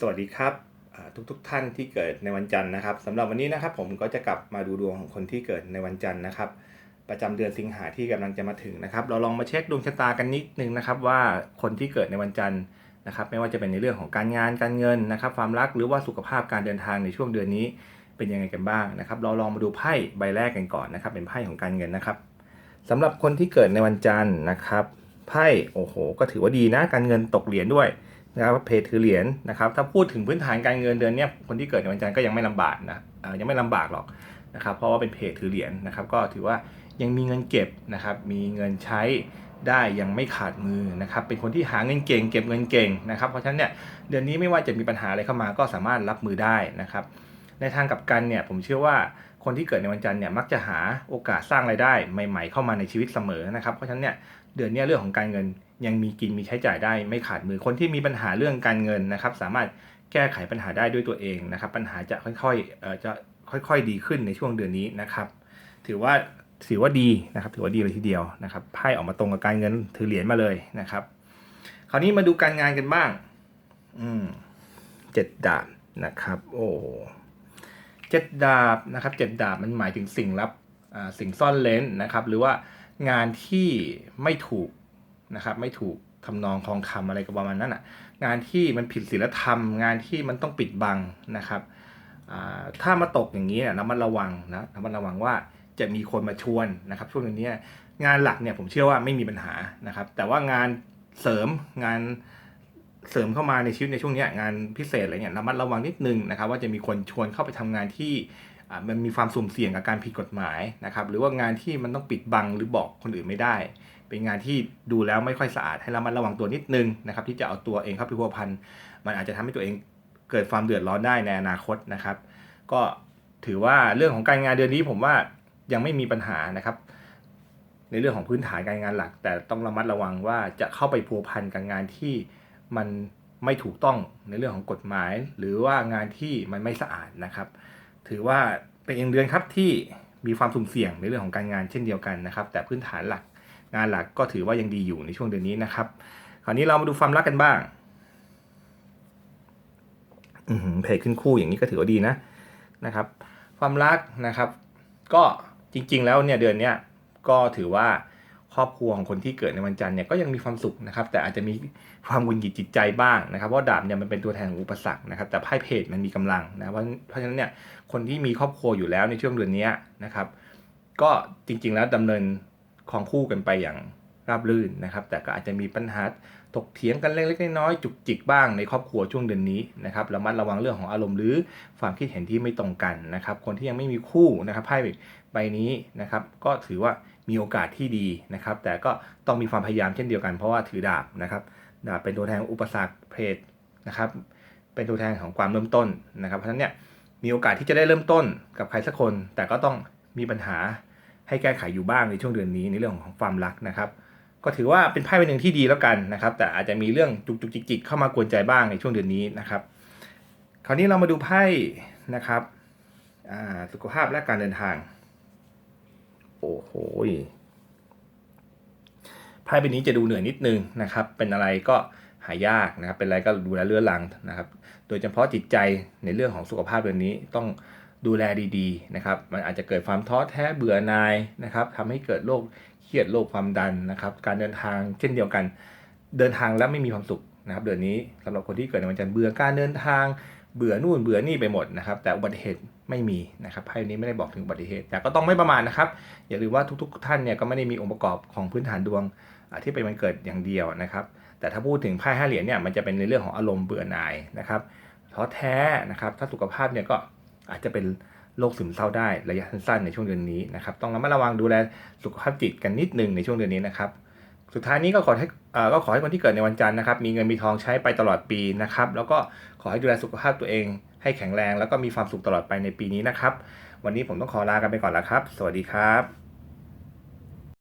สวัสดีครับอ่าทุกทท่านที่เกิดในวันจันทร์นะครับสำหรับวันนี้นะครับผมก็จะกลับมาดูดวงของคนที่เกิดในวันจันทร์นะครับ ประจำเดือนสิงหาที่กำลังจะมาถึงนะครับ เราลองมาเช็คดวงชะตากันนิดนึงนะครับ ว่าคนที่เกิดในวันจันทร์นะครับ ไม่ว่าจะเป็นในเรื่องของการงานการเงินนะครับ ความรักหรือว่าสุขภาพการเดินทางในช่วงเดือนนี้เป็นยังไงกันบ้างนะครับ เราลองมาดูไพ่ใบแรกกันก่อนนะครับ เป็นไพ่ของการเงินนะครับสำหรับคนที่เกิดในวันจันทร์นะครับไพ่โอ้โห ก็ถือว่าดีนะการเงินตกเหรียญด้วย นะครับเพจถือเหรียญนะครับถ้าพูดถึงพื้นฐานการเงินเดือนเนี้ยคนที่เกิดในวันจันทร์ก็ยังไม่ลำบากนะอ่ายังไม่ลำบากหรอกนะครับเพราะว่าเป็นเพจถือเหรียญนะครับก็ถือว่ายังมีเงินเก็บนะครับมีเงินใช้ได้ยังไม่ขาดมือนะครับเป็นคนที่หาเงินเก่งเก็บเงินเก่งนะครับเพราะฉะนั้นเนี่ยเดือนนี้ไม่ว่าจะมีปัญหาอะไรเข้ามาก็สามารถรับมือได้นะครับในทางกลับกันเนี่ยผมเชื่อว่าคนที่เกิดในวันจันทร์เนี่ยมักจะหาโอกาสสร้างรายได้ใหม่ ๆ เข้ามาในชีวิตเสมอนะครับ เพราะฉะนั้นเนี่ยเดือนนี้เรื่องของการเงินยังมีกินมีใช้จ่ายได้ไม่ขาดมือคนที่มีปัญหาเรื่องการเงินนะครับ สามารถแก้ไขปัญหาได้ด้วยตัวเองนะครับ ปัญหาจะค่อยๆเอ่อจะค่อย ๆ ดีขึ้นในช่วงเดือนนี้นะครับ ถือว่าถือว่าดีนะครับ ถือว่าดีเลยทีเดียวนะครับไพ่ออกมาตรงกับการเงินถือเหรียญมาเลยนะครับ คราวนี้มาดูการงานกันบ้าง อืมเจ็ดดาบนะครับ โอ้ เจ็ดดาบนะครับเจ็ดดาบมันหมายถึงสิ่งลับสิ่งซ่อนเลนนะครับ หรือว่างานที่ไม่ถูกนะครับ ไม่ถูกทำนองคองคำอะไรก็ประมาณนั้นอะ งานที่มันผิดศีลธรรม งานที่มันต้องปิดบังนะครับถ้ามาตกอย่างนี้เนี่ยระมัดระวังนะระมัดระวังว่าจะมีคนมาชวนนะครับช่วงนี้งานหลักเนี่ยผมเชื่อว่าไม่มีปัญหานะครับ แต่ว่างานเสริมงาน เสริมเข้ามาในชีวิตในช่วงนี้งานพิเศษอะไรเงี้ยระมัดระวังนิดนึงนะครับว่าจะมีคนชวนเข้าไปทำงานที่มันมีความสุ่มเสี่ยงกับการผิดกฎหมายนะครับหรือว่างานที่มันต้องปิดบังหรือบอกคนอื่นไม่ได้ เป็นงานที่ดูแล้วไม่ค่อยสะอาดให้ระมัดระวังตัวนิดนึงนะครับที่จะเอาตัวเองเข้าไปพัวพันมันอาจจะทำให้ตัวเองเกิดความเดือดร้อนได้ในอนาคตนะครับ ก็ถือว่าเรื่องของการงานเดือนนี้ผมว่ายังไม่มีปัญหานะครับ ในเรื่องของพื้นฐานการงานหลัก แต่ต้องระมัดระวังว่าจะเข้าไปพัวพันกับงานที่ มันไม่ถูกต้องในเรื่องของกฎหมาย หรือว่างานที่มันไม่สะอาดนะครับ ถือว่าเป็นอีกเดือนครับที่มีความสุ่มเสี่ยงในเรื่องของการงานเช่นเดียวกันนะครับ แต่พื้นฐานหลักงานหลักก็ถือว่ายังดีอยู่ในช่วงเดือนนี้นะครับ คราวนี้เรามาดูความรักกันบ้างอืเพจขึ้นคู่อย่างนี้ก็ถือว่าดีนะนะครับ ความรักนะครับ ก็จริง ๆ แล้วเนี่ยเดือนเนี้ยก็ถือว่า ครอบครัวของคนที่เกิดในวันจันทร์เนี่ยก็ยังมีความสุขนะครับแต่อาจจะมีความหงุนหงิดจิตใจบ้างนะครับเพราะดาบเนี่ยมันเป็นตัวแทนของอุปสรรคนะครับแต่ไพ่เพจมันมีกำลังนะเพราะฉะนั้นเนี่ยคนที่มีครอบครัวอยู่แล้วในช่วงเดือนนี้นะครับก็จริงๆแล้วดำเนินของคู่กันไปอย่างราบรื่นนะครับ แต่ก็อาจจะมีปัญหาถกเถียงกันเล็กๆน้อยๆจุกจิกบ้างในครอบครัวช่วงเดือนนี้นะครับระมัดระวังเรื่องของอารมณ์หรือความคิดเห็นที่ไม่ตรงกันนะครับ คนที่ยังไม่มีคู่นะครับไพ่ใบนี้นะครับ ก็ถือว่า มีโอกาสที่ดีนะครับ แต่ก็ต้องมีความพยายามเช่นเดียวกันเพราะว่าถือดาบนะครับดาบเป็นตัวแทนของอุปสรรคเพศนะครับ เป็นตัวแทนของความเริ่มต้นนะครับ เพราะฉะนั้นเนี่ยมีโอกาสที่จะได้เริ่มต้นกับใครสักคน แต่ก็ต้องมีปัญหาให้แก้ไขอยู่บ้างในช่วงเดือนนี้ในเรื่องของความรักนะครับ ก็ถือว่าเป็นไพ่ใบหนึ่งที่ดีแล้วกันนะครับ แต่อาจจะมีเรื่องจุกจุกจิกจิกเข้ามากวนใจบ้างในช่วงเดือนนี้นะครับ คราวนี้เรามาดูไพ่นะครับสุขภาพและการเดินทาง อ้โหไพ่ใบนี้จะดูเหนื่อยนิดนึงนะครับ เป็นอะไรก็หายากนะครับ เป็นอะไรก็ดูแลเรื้อรังนะครับ โดยเฉพาะจิตใจในเรื่องของสุขภาพเดือนนี้ต้องดูแลดีๆนะครับ มันอาจจะเกิดความท้อแท้เบื่อหน่ายนะครับทำให้เกิดโรคเครียดโรคความดันนะครับ การเดินทางเช่นเดียวกัน เดินทางแล้วไม่มีความสุขนะครับ เดือนนี้สำหรับคนที่เกิดในวันจันทร์เบื่อการเดินทาง เบื่อนู่นเบื่อนี่ไปหมดนะครับ แต่อุบัติเหตุไม่มีนะครับไพ่นี้ไม่ได้บอกถึงอุบัติเหตุ แต่ก็ต้องไม่ประมาทนะครับ อย่าลืมว่าทุกๆ ท่านเนี่ยก็ไม่ได้มีองค์ประกอบของพื้นฐานดวงที่เป็นวันเกิดอย่างเดียวนะครับ แต่ถ้าพูดถึงไพ่ห้าเหรียญเนี่ยมันจะเป็นในเรื่องของอารมณ์เบื่อหน่ายนะครับท้อแท้นะครับ ถ้าสุขภาพเนี่ยก็อาจจะเป็นโรคซึมเศร้าได้ระยะสั้นๆในช่วงเดือนนี้นะครับ ต้องระมัดระวังดูแลสุขภาพจิตกันนิดนึงในช่วงเดือนนี้นะครับ สุดท้ายนี้ก็ขอให้ก็ขอให้คนที่เกิดในวันจันทร์นะครับ มีเงินมีทองใช้ไปตลอดปีนะครับ แล้วก็ขอให้ดูแลสุขภาพตัวเอง ให้แข็งแรง แล้วก็มีความสุขตลอดไปในปีนี้นะครับ วันนี้ผมต้องขอลากันไปก่อนแล้วครับ สวัสดีครับ